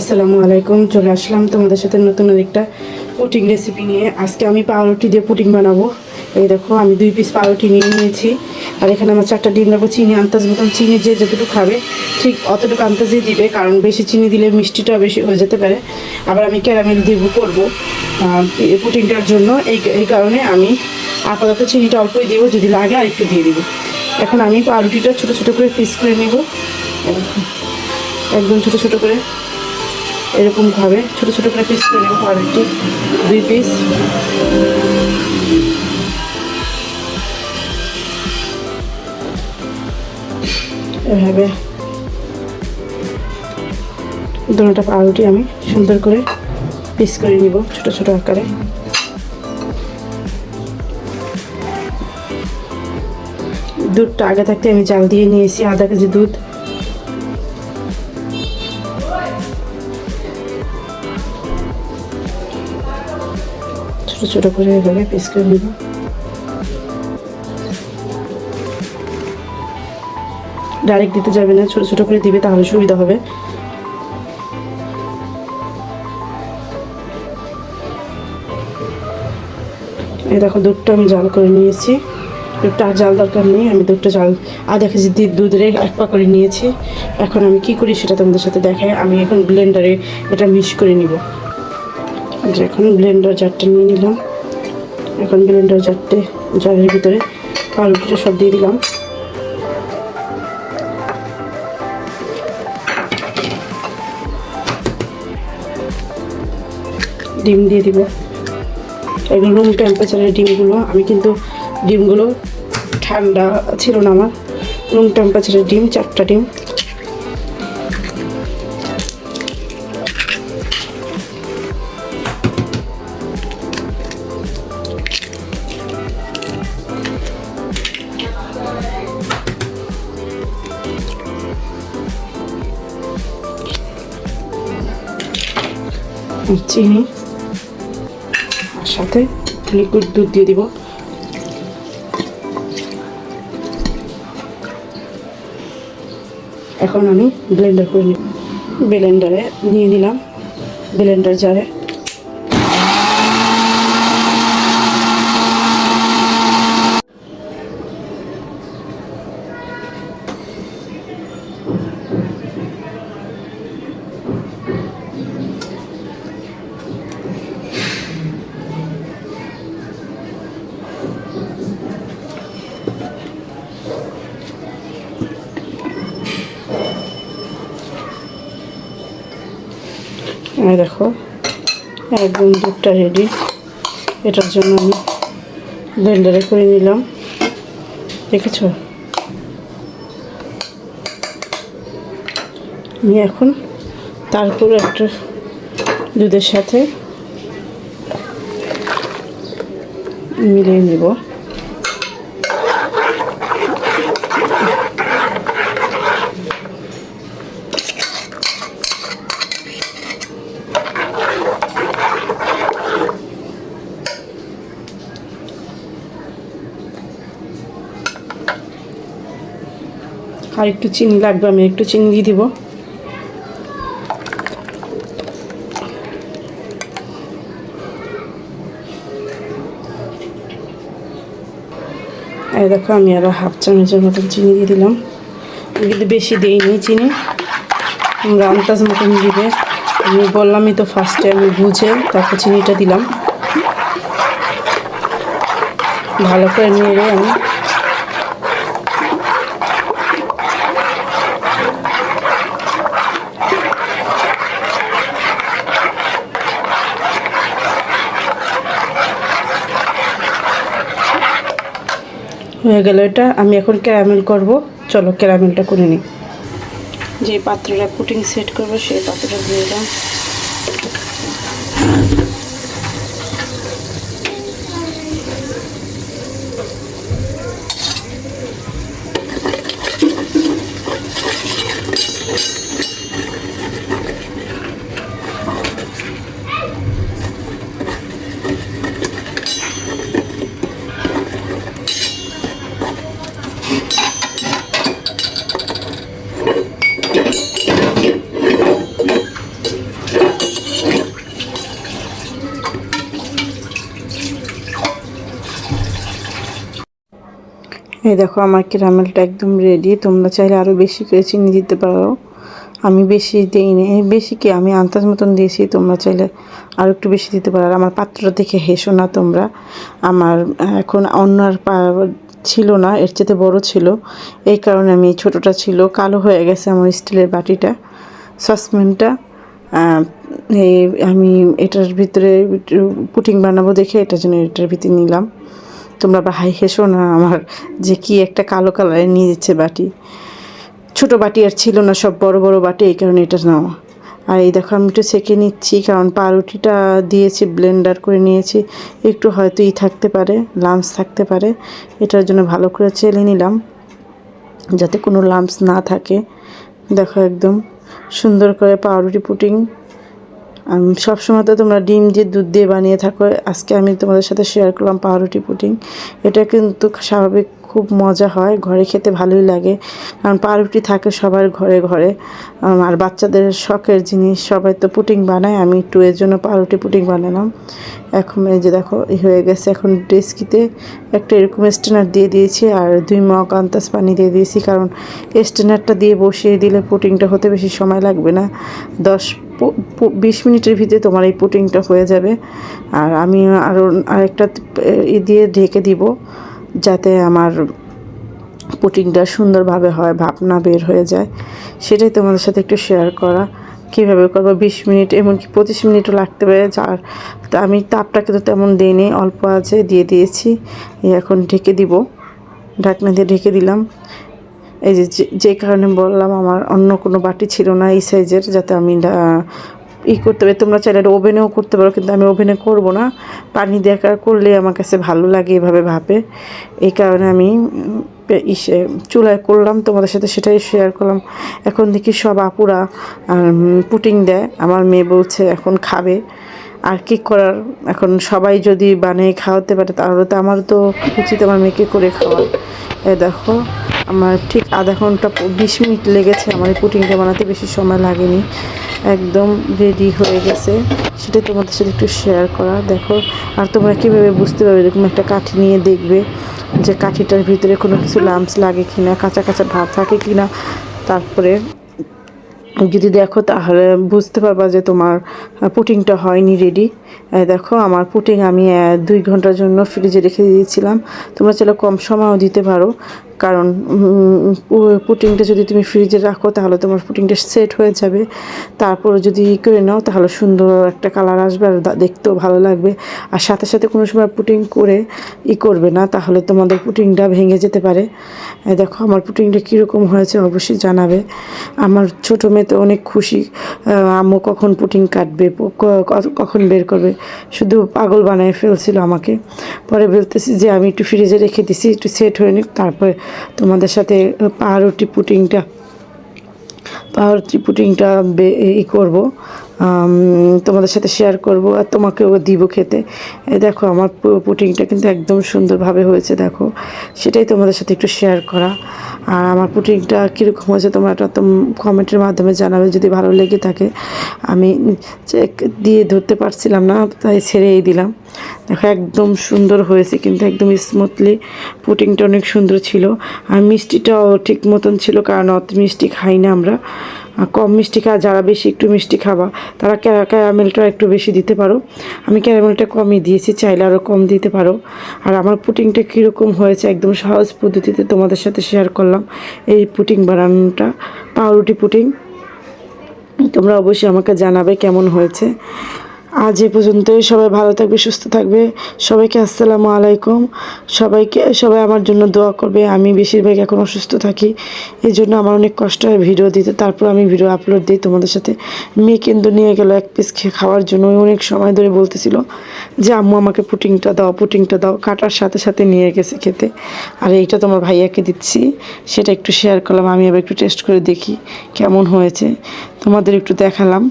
আসসালামু আলাইকুম, চলে আসলাম তোমাদের সাথে নতুন একটা পুটিং রেসিপি নিয়ে। আজকে আমি পাউরুটি দিয়ে পুটিং বানাবো। এই দেখো, আমি দুই পিস পাউরুটি নিয়ে নিয়েছি। আর এখানে আমার চারটা ডিম রাখব, চিনি আন্তাজ মতন চিনি যে যতটুকু খাবে, ঠিক অতটুকু আন্তাজই দিবে, কারণ বেশি চিনি দিলে মিষ্টিটা বেশি হয়ে যেতে পারে। আবার আমি ক্যারামেল দিব করব পুটিংটার জন্য। এই এই কারণে আমি আপাতত চিনিটা অল্পই দিব, যদি লাগে আর একটু দিয়ে দিব। এখন আমি পাউরুটিটা ছোটো ছোটো করে পিস করে নেব। একদম ছোটো ছোটো করে। এরকম ভাবে ছোট ছোট করে পিস করে নেব পাউরুটি দুই পিস এভাবে দুটোটা পাউরুটি আমি সুন্দর করে পিস করে নিব ছোট ছোট আকারে। দুধটা আগে থাকতে আমি জাল দিয়ে নিয়েছি, আধা কেজি দুধ। ছোট ছোট করে এভাবে পিস করে নেব ডাইরেক্ট দিতে যাবে না, ছোট ছোট করে দিবে তাহলে সুবিধা হবে। এই দেখো, দুধটা আমি জাল করে নিয়েছি। দুধটা আর জাল দরকার নেই, আমি দুধটা জাল আধা কেজি দুধ রে এক পা করে নিয়েছি। এখন আমি কি করি সেটা তোমাদের সাথে দেখাই। আমি এখন ব্লেন্ডারে এটা মিক্স করে নিব। যে এখন ব্লেন্ডার জারটা নিয়ে নিলাম। এখন ব্লেন্ডার জারটে জারের ভিতরে পাউরুটিটা সব দিয়ে দিলাম। ডিম দিয়ে দিব। এগুলো রুম টেম্পারেচারের ডিমগুলো, আমি কিন্তু ডিমগুলো ঠান্ডা ছিল না আমার। রুম টেম্পারেচারের ডিম, চারটা ডিম। চিনি আর সাথে লিকুইড দুধ দিয়ে দিব। এখন আমি ব্লেন্ডার করে নিব ব্লেন্ডারে নিয়ে নিলাম। ব্লেন্ডার জারে দেখো, একদম দুধটা রেডি এটার জন্য আমি ব্লেন্ডারে করে নিলাম। দেখেছ? আমি এখন তারপর একটা দুধের সাথে মিলিয়ে নেব। আর একটু চিনি লাগবে, আমি একটু চিনি দিয়ে দিব। এই দেখো, আমি আরও হাফ চামচের মতন চিনি দিয়ে দিলাম। কিন্তু বেশি দিইনি চিনি। আমরা আন্দাজ মতন দিবে। আমি বললামই তো ফার্স্টে আমি বুঝে তারপর চিনিটা দিলাম। ভালো করে নেড়ে আমি হয়ে গেল এটা। আমি এখন ক্যারামেল করব। চলো ক্যারামেলটা করে নিই। যে পাত্রটা পুটিং সেট করব, সেই পাত্রটা দিয়ে এই দেখো, আমার ক্যারামেলটা একদম রেডি তোমরা চাইলে আরও বেশি করে চিনি দিতে পারো। আমি বেশি দিইনি বেশি কি? আমি আন্দাজ মতন দিয়েছি, তোমরা চাইলে আরও একটু বেশি দিতে পারো। আমার পাত্রটা দেখে হেসো না তোমরা। আমার, এখন অন্য আর ছিল না, এর চেয়ে বড় ছিল। এই কারণে আমি ছোটোটা ছিল। কালো হয়ে গেছে আমার স্টিলের বাটিটা, সসপ্যানটা। আমি এটার ভিতরে পুটিং বানাবো দেখে, এটার জন্য এটার ভিতরে নিলাম। তোমরা ভাই হেসো না, আমার যে কি একটা কালো কালারে নিয়ে যাচ্ছে বাটি। ছোট বাটি আর ছিল না, সব বড় বড় বাটি, এই কারণে এটা নেওয়া আর এই দেখো, আমি একটু সেকে নিচ্ছি, কারণ পাউরুটিটা দিয়েছি ব্লেন্ডার করে নিয়েছি। একটু হয়তো ই থাকতে পারে লামস থাকতে পারে। এটার জন্য ভালো করে চেলে নিলাম, যাতে কোনো লামস না থাকে। দেখো একদম সুন্দর করে পাউরুটি পুটিং সবসময় তো তোমরা ডিম দিয়ে, দুধ দিয়ে বানিয়ে থাকো। আজকে আমি তোমাদের সাথে শেয়ার করলাম পাউরুটি পুটিং এটা কিন্তু স্বাভাবিক খুব মজা হয়, ঘরে খেতে ভালোই লাগে। কারণ পাউরুটি থাকে সবার ঘরে ঘরে। আর বাচ্চাদের শখের জিনিস, সবাই তো পুটিং বানায়, আমি একটু এর জন্য পাউরুটি পুটিং বানালাম। এখন এই যে দেখো হয়ে গেছে। এখন ডেস্কিতে একটা এরকম স্টেনার দিয়ে দিয়েছি, আর দুই মগ আন্তাস পানি দিয়ে দিয়েছি। কারণ স্টেনারটা দিয়ে বসিয়ে দিলে পুটিংটা হতে বেশি সময় লাগবে না। দশ বিশ মিনিটের ভিতরে তোমার এই পুটিংটা হয়ে যাবে। আর আমি আরও আরেকটা ই দিয়ে ঢেকে দিব, যাতে আমার পুটিংটা সুন্দরভাবে হয়, ভাবনা বের হয়ে যায়। সেটাই তোমাদের সাথে একটু শেয়ার করা। কীভাবে করব? বিশ মিনিট এমনকি পঁচিশ মিনিটও লাগতে পারে। যার তা আমি তাপটাকে তো তেমন দিইনি, অল্প আছে, দিয়ে দিয়েছি। এখন ঢেকে দিব। ঢাকনা দিয়ে ঢেকে দিলাম। এই যে যে- কারণে বললাম, আমার অন্য কোনো বাটি ছিল না এই সাইজের, যাতে আমি ই করতে পারি। তোমরা চাইলে ওভেনেও করতে পারো, কিন্তু আমি ওভেনে করব না। পানি দেখার করলে আমার কাছে ভালো লাগে এভাবে ভাবে এই কারণে আমি ইসে চুলায় করলাম, তোমাদের সাথে সেটাই শেয়ার করলাম। এখন দেখি সব আপুরা পুটিং দেয়। আমার মেয়ে বলছে, এখন খাবে। আর কি করার? এখন সবাই যদি বানিয়ে খাওয়াতে পারে, তাহলে তো আমার তো উচিত আমার মেয়েকে করে খাওয়া এ দেখো, আমার ঠিক আধা ঘণ্টা বিশ মিনিট লেগেছে আমার এই পুটিংটা বানাতে, বেশি সময় লাগেনি। একদম রেডি হয়ে গেছে। সেটা তোমাদের সাথে একটু শেয়ার করা। দেখো, আর তোমরা কীভাবে বুঝতে পারবে? এরকম একটা কাঠি নিয়ে দেখবে যে কাঠিটার ভিতরে কোনো কিছু লাম্পস লাগে কি না কাঁচা কাঁচা ভাব থাকে কি না তারপরে যদি দেখো তাহলে বুঝতে পারবা যে তোমার পুটিংটা হয়নি রেডি দেখো আমার পুটিং আমি দুই ঘণ্টার জন্য ফ্রিজে রেখে দিয়েছিলাম। তোমরা চাইলে কম সময়ও দিতে পারো। কারণ পুটিংটা যদি তুমি ফ্রিজে রাখো, তাহলে তোমার পুটিংটা সেট হয়ে যাবে। তারপরে যদি করে নাও, তাহলে সুন্দর একটা কালার আসবে আর দেখতেও ভালো লাগবে। আর সাথে সাথে কোনো সময় পুটিং করে ই করবে না, তাহলে তোমাদের পুটিংটা ভেঙে যেতে পারে। দেখো, আমার পুটিংটা কীরকম হয়েছে অবশ্যই জানাবে। আমার ছোটো মেয়ে তো অনেক খুশি। আম্মু কখন পুটিং কাটবে কখন বের করবে? শুধু পাগল বানায় ফেলছিল আমাকে। পরে বলতেছি যে, আমি একটু ফ্রিজে রেখে দিছি, একটু সেট হয়ে নিক, তারপরে তোমাদের সাথে পাউরুটি পুটিংটা পাউরুটি পুটিংটা ই করব। তোমাদের সাথে শেয়ার করব আর তোমাকেও দিব খেতে। দেখো আমার পুটিংটা কিন্তু একদম সুন্দরভাবে হয়েছে, দেখো। সেটাই তোমাদের সাথে একটু শেয়ার করা। আর আমার পুটিংটা কীরকম হয়েছে তোমরা একটা তো কমেন্টের মাধ্যমে জানাবে, যদি ভালো লেগে থাকে। আমি চেক দিয়ে ধরতে পারছিলাম না, তাই ছেড়েই দিলাম। দেখো একদম সুন্দর হয়েছে, কিন্তু একদম স্মুথলি পুটিংটা অনেক সুন্দর ছিল। আর মিষ্টিটাও ঠিক মতন ছিল, কারণ অত মিষ্টি খাই না আমরা। কম মিষ্টি খাওয়া যারা বেশি একটু মিষ্টি খাওয়া তারা ক্যারামেলটা একটু বেশি দিতে পারো। আমি ক্যারামেলটা কমই দিয়েছি, চাইলে আরও কম দিতে পারো। আর আমার পুটিংটা কীরকম হয়েছে একদম সহজ পদ্ধতিতে তোমাদের সাথে শেয়ার করলাম। এই পুটিং বানানোটা, পাউরুটি পুটিং তোমরা অবশ্যই আমাকে জানাবে কেমন হয়েছে। আজ এ পর্যন্তই। সবাই ভালো থাকবে, সুস্থ থাকবে। সবাইকে আসসালামু আলাইকুম। সবাইকে, সবাই আমার জন্য দোয়া করবে। আমি বেশিরভাগ এখন অসুস্থ থাকি। এই জন্য আমার অনেক কষ্ট হয় ভিডিও দিতে। তারপর আমি ভিডিও আপলোড দিই তোমাদের সাথে। মেয়ে কিন্তু নিয়ে গেল, এক পিস খেয়ে খাওয়ার জন্য অনেক সময় ধরে বলতেছিল যে, আম্মু, আমাকে পুটিংটা দাও পুটিংটা দাও। কাটার সাথে সাথে নিয়ে গেছে খেতে। আর এইটা তোমার ভাইয়াকে দিচ্ছি। সেটা একটু শেয়ার করলাম। আমি আবার একটু টেস্ট করে দেখি কেমন হয়েছে। তোমাদের একটু দেখালাম।